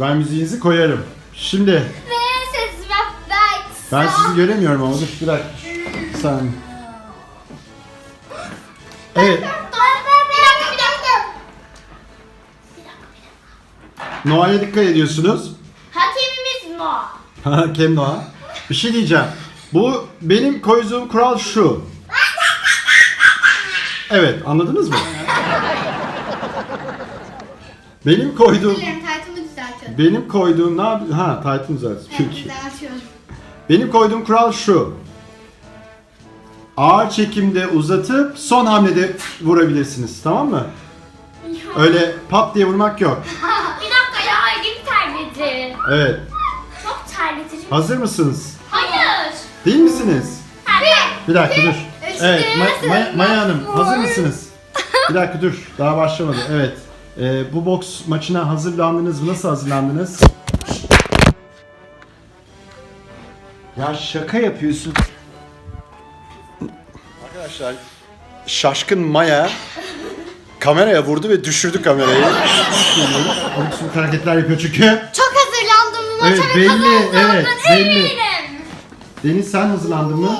Ben müziğinizi koyarım. Şimdi ben sizi göremiyorum ama dur bir dakika. Sen. Evet. Noah'ya dikkat ediyorsunuz. Hakemimiz Noah. Hakem Noah. Bir şey diyeceğim. Bu benim koyduğum kural şu. Evet anladınız mı? Benim koyduğum Benim koyduğum ne yap? Ha Titan zaten. Peki. düzeltiyorum. Benim koyduğum kural şu. Ağır çekimde uzatıp son hamlede vurabilirsiniz. Tamam mı? Öyle pat diye vurmak yok. bir dakika ya elim terledi. Evet. Çok terletici. Hazır mısınız? Hayır. Değil misiniz? Bir. Bir dakika dur. Evet Ma- Ma-? Maya Hanım hazır mısınız? Bir dakika dur. Daha başlamadı. Evet. Ee, bu boks maçına hazırlandınız mı? Nasıl hazırlandınız? Ya şaka yapıyorsun. Arkadaşlar şaşkın Maya kameraya vurdu ve düşürdü kamerayı. Abuk subuk hareketler yapıyor çünkü. Çok hazırlandım bu maça Evet, ve belli, evet, belli. eminim. Deniz sen hazırlandın mı?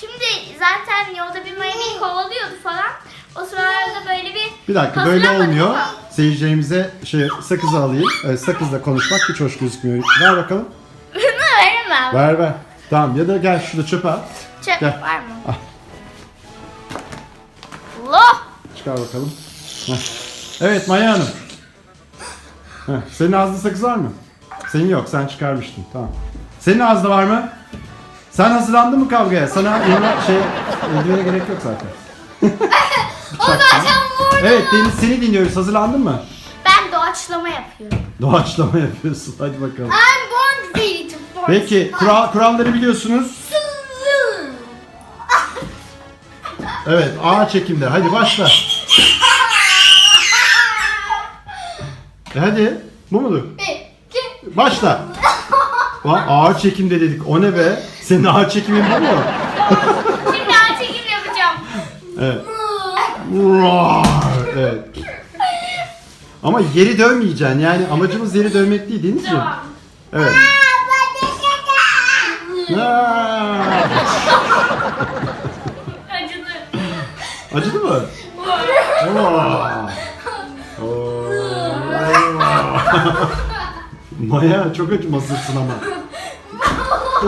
Şimdi zaten yolda bir Miami'yi kovalıyordu falan. O sıralarda böyle bir dakika böyle olmuyor. ama. Seyircilerimize şey sakızı alayım. Evet, sakızla konuşmak hiç hoş gözükmüyor. Ver bakalım. Bunu veremem. Ver ver. Tamam ya da gel şurada çöpe at. Çöp Gel. var mı? Ah. Allah. Çıkar bakalım. Heh. Evet Maya Hanım. Heh, Senin ağzında sakız var mı? Senin yok sen çıkarmıştın tamam. Senin ağzında var mı? Sen hazırlandın mı kavgaya? Sana yanına şey eldivene gerek yok zaten. O zaten vurdu. Evet Deniz seni dinliyoruz. Hazırlandın mı? Ben doğaçlama yapıyorum. Doğaçlama yapıyorsun. Hadi bakalım. I'm born ready to force Peki kural, kuralları biliyorsunuz. Evet ağır çekimde. Hadi başla. E hadi. Bu mudur? Başla. Lan ağır çekimde dedik. O ne be? Senin ağır çekimin bu mu? Şimdi ağır çekim yapacağım. Evet. Evet. Ama yeri dövmeyeceksin. Yani amacımız yeri dövmek değil Denizciğim. Tamam. Evet. Aa! Acıdı. Acıdı mı? Oo. Maya çok acımasızsın ama.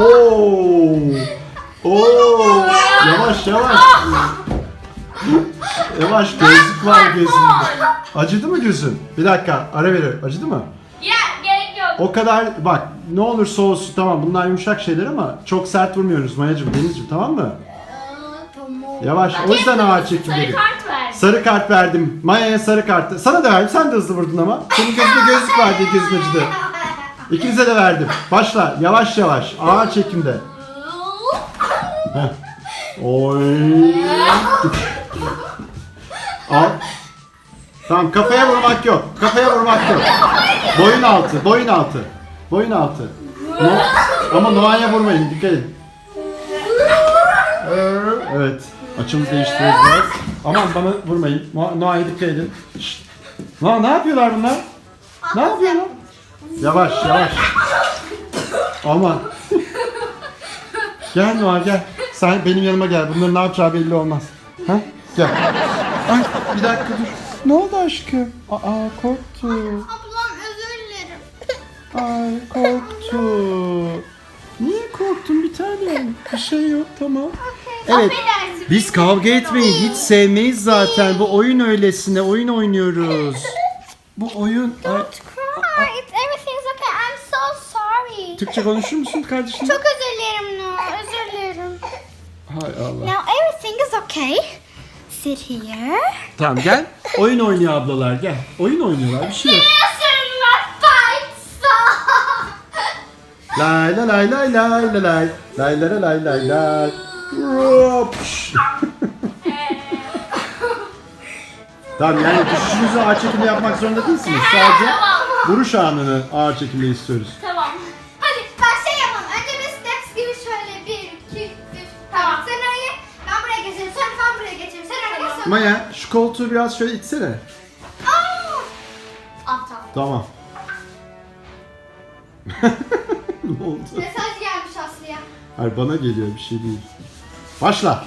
Oo. Oo. Yavaş yavaş. Yavaş gözlük var gözünde. Acıdı mı gözün? Bir dakika ara veriyorum. Acıdı mı? Ya gerek yok. O kadar bak ne olursa olsun tamam bunlar yumuşak şeyler ama çok sert vurmuyoruz Mayacım Denizciğim tamam mı? Tamam. Yavaş o yüzden ağır çekim Sarı dedim. kart ver. Sarı kart verdim. Maya'ya sarı kart. Sana da verdim. Sen de hızlı vurdun ama. Senin gözünde gözlük var diye gözün acıdı. İkinize de verdim. Başla. Yavaş yavaş. Ağır çekimde. Heh. Oy. Al. Tamam kafaya vurmak yok. Kafaya vurmak yok. Boyun altı. Boyun altı. Boyun altı. No, ama Noah'ya vurmayın. Dikkat edin. Evet. Açımızı değiştiriyoruz. Aman bana vurmayın. No- Noah'ya dikkat edin. Şşt. Noah ne yapıyorlar bunlar? Ne yapıyorlar? Yavaş yavaş. Aman. gel Noah gel. Sen benim yanıma gel. Bunların ne yapacağı belli olmaz. Ha? Gel. Ay bir dakika dur. Ne oldu aşkım? Aa korktu. Ablam özür dilerim. Ay korktu. Niye korktun bir tanem? Bir şey yok tamam. Evet. Affedersin. Biz kavga etmeyi hiç sevmeyiz zaten. Bu oyun öylesine oyun oynuyoruz. Bu oyun... Ay, Don't cry. It's everything's okay. I'm so sorry. Türkçe konuşur musun kardeşim? Çok özür dilerim Noah. Özür dilerim. Hay Allah. Now everything is okay. Sit here. Tamam gel. Oyun oynuyor ablalar gel. Oyun oynuyorlar bir şey yok. Lay la lay lay lay la lay. Lay la la lay lay lay. Hop. Tamam yani düşüşünüzü ağır çekimde yapmak zorunda değilsiniz. Sadece vuruş anını ağır çekimde istiyoruz. Maya şu koltuğu biraz şöyle itsene. Aptal. Tamam. ne oldu? Mesaj gelmiş Aslı'ya. Hayır bana geliyor bir şey değil. Başla.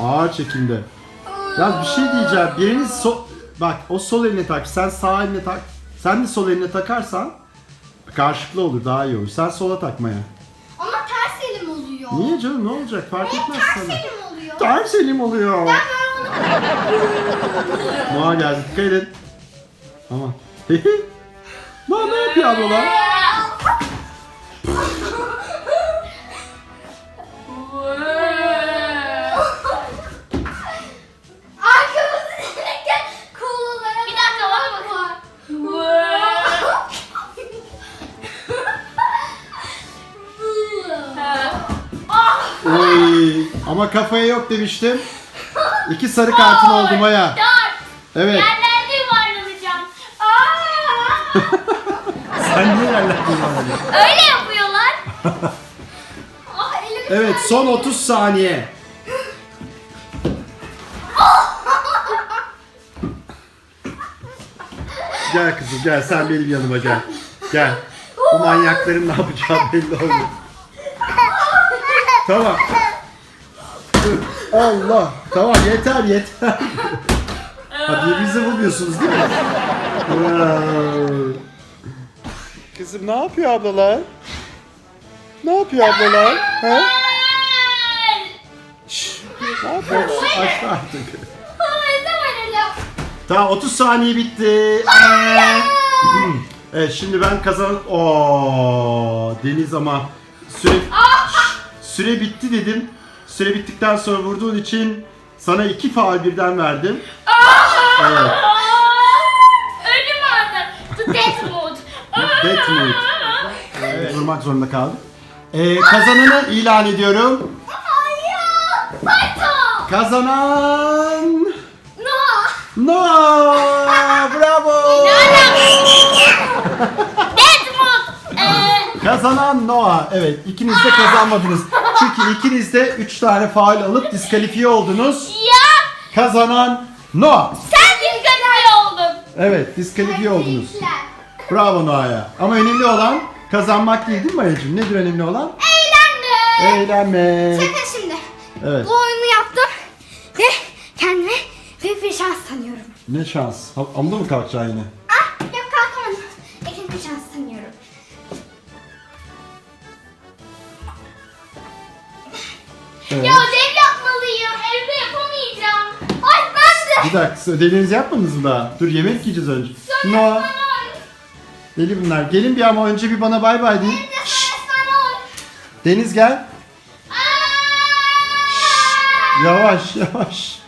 Ağır çekimde. Ya bir şey diyeceğim. Biriniz sol... Bak o sol eline tak. Sen sağ eline tak. Sen de sol eline takarsan karşılıklı olur daha iyi olur. Sen sola takmaya. Ama ters elim oluyor. Niye canım ne olacak fark etmez ters sana. elim oluyor. Ters elim oluyor. Ben onu... Noa geldi dikkat edin. Aman. Noa ne yapıyor ablalar? Yok demiştim. İki sarı kartın oldu Maya. Dört. Evet. Yerlerde yuvarlanacağım. Aa! Sen niye yerlerde yuvarlanıyorsun? Öyle yapıyorlar. Ah elim Evet son 30 saniye. Gel kızım gel sen benim yanıma gel. Gel. Bu manyakların ne yapacağı belli olmuyor. Tamam. Allah. Tamam yeter yeter. Ha birbirinizi bulmuyorsunuz değil mi? Wow. Kızım ne yapıyor ablalar? Ne yapıyor ablalar? Ha? Şşş, ne yapıyorsun? Açtı artık. Tamam 30 saniye bitti. Hmm. Evet şimdi ben kazan... Oo Deniz ama süre Şşş, süre bitti dedim. Süre bittikten sonra vurduğun için sana iki faal birden verdim. Evet. Ölüm anı. The death mode. Death Note. Evet, durmak zorunda kaldım. Ee, kazananı ilan ediyorum. Kazanan Noah! Bravo! Death. Ee, Kazanan Noah. Evet, ikiniz de kazanmadınız. Çünkü ikiniz de 3 tane faal alıp diskalifiye oldunuz. ya Kazanan Noah. sen dikkatli oldun. Evet, diskalifiye oldunuz. Bravo Noah'ya. Ama önemli olan kazanmak değil değil mi Mayacığım? Nedir önemli olan? Eğlendim. Eğlenmek. Bakın şimdi. Evet. Bu oyunu yaptım ve kendime büyük bir şans tanıyorum. Ne şans. Ha- Amuda mı kalkacaksın yine? Evet. Ya ödev yapmalıyım. Evde yapamayacağım. Ay ben de. Bir dakika, ödevlerinizi yapmadınız mı daha? Dur yemek yiyeceğiz önce. Noah. Deli bunlar. Gelin bir ama önce bir bana bay bay deyin. Deniz gel. Yavaş yavaş.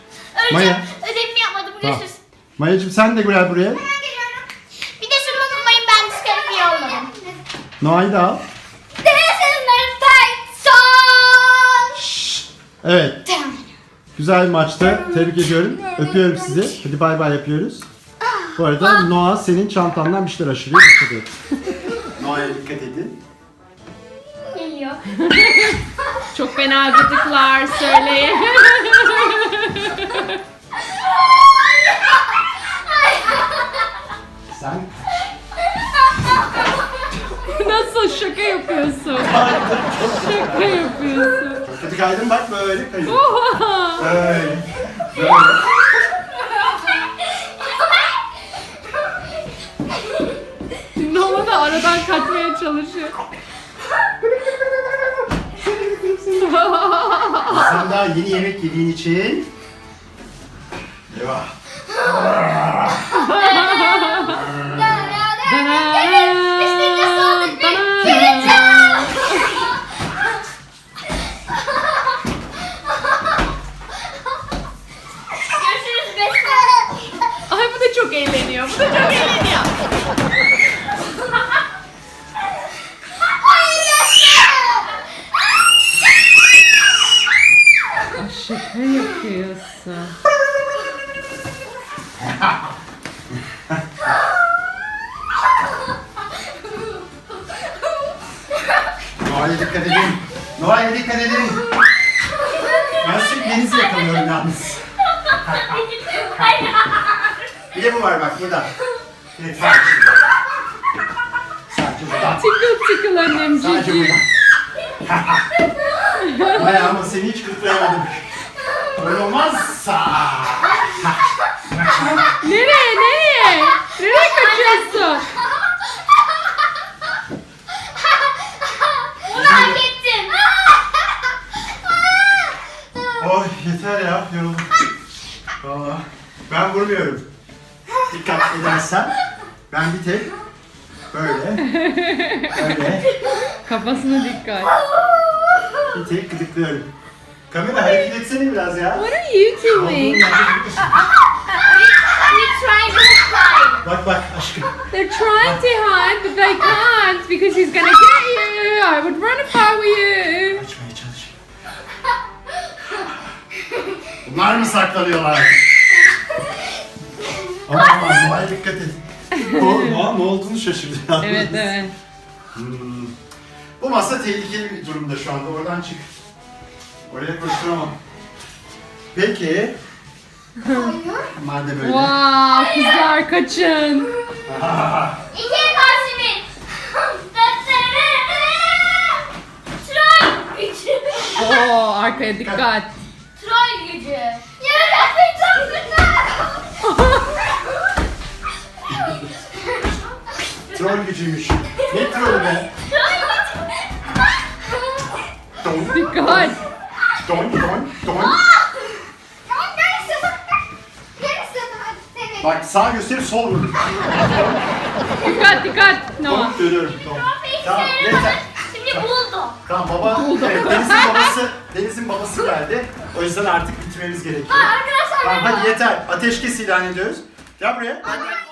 Öleceğim. Maya. Ödevimi yapmadım. Tamam. Görüşürüz. Mayacım sen de gel buraya. Bir de şunu unutmayın ben diskalifiye olmadım. Noah'yı da al. Evet. Güzel bir maçtı. Tebrik ediyorum. Öpüyorum sizi. Hadi bay bay yapıyoruz. Bu arada Noah senin çantandan bir şeyler aşırıyor. Dikkat et. Noah'ya dikkat edin. Geliyor. Çok fena gıdıklar söyleyin. Sen Nasıl şaka yapıyorsun? şaka yapıyorsun. Hadi kaydın bak böyle. Oha! Böyle. Böyle. Nova da aradan kaçmaya çalışıyor. Sen daha yeni yemek yediğin için. Eyvah. Görüşürüz Besme. Ay bu da çok eğleniyor. Bu da çok eğleniyor. Ay, Şaka yapıyorsun. Noah'ya dikkat edin. Noah'ya dikkat edin. Ben sürekli denizi yakalıyorum yalnız. Bir de bu var bak burada. Evet, sadece. Sadece bu. Tıkıl tıkıl annem Sadece cici. burada. Maya ama seni hiç kırplayamadım. Öyle olmazsa. Nereye nereye? Nereye kaçıyorsun? Bunu hak ettin. Oy yeter ya yoruldum. Valla ben vurmuyorum. Dikkat edersen ben bir tek böyle böyle Kafasına dikkat. bir tek gıdıklıyorum. Kamera hareket etsene biraz ya. What are you doing? Bak bak aşkım. They're trying to hide, but they can't because he's gonna get you. I would run if I were you. Açmaya çalış. Bunlar mı saklanıyorlar? Aman Noa'ya dikkat et. O, Noa ne olduğunu şaşırdı yalnız. Evet evet. Hmm. Bu masa tehlikeli bir durumda şu anda. Oradan çık. Oraya koşturamam. Peki. Madem öyle. Wow, kızlar kaçın. İki karşı bir. Troy gücü. Oo, arkaya dikkat. Troy gücü. Yarabbim çok güzel. Troll gücüymüş. Ne trolü be? Don, Dikkat. don, don, don. Hadi. Bak sağ gösterip sol vur. Dikkat dikkat. No. Don görüyorum. Don. Tamam yeter. Şimdi buldum. Tamam baba. Evet, Deniz'in babası, Deniz'in babası geldi. O yüzden artık bitirmemiz gerekiyor. Arkadaşlar Tamam hadi yeter. Ateşkes ilan ediyoruz. Gel buraya. Arkadaşlar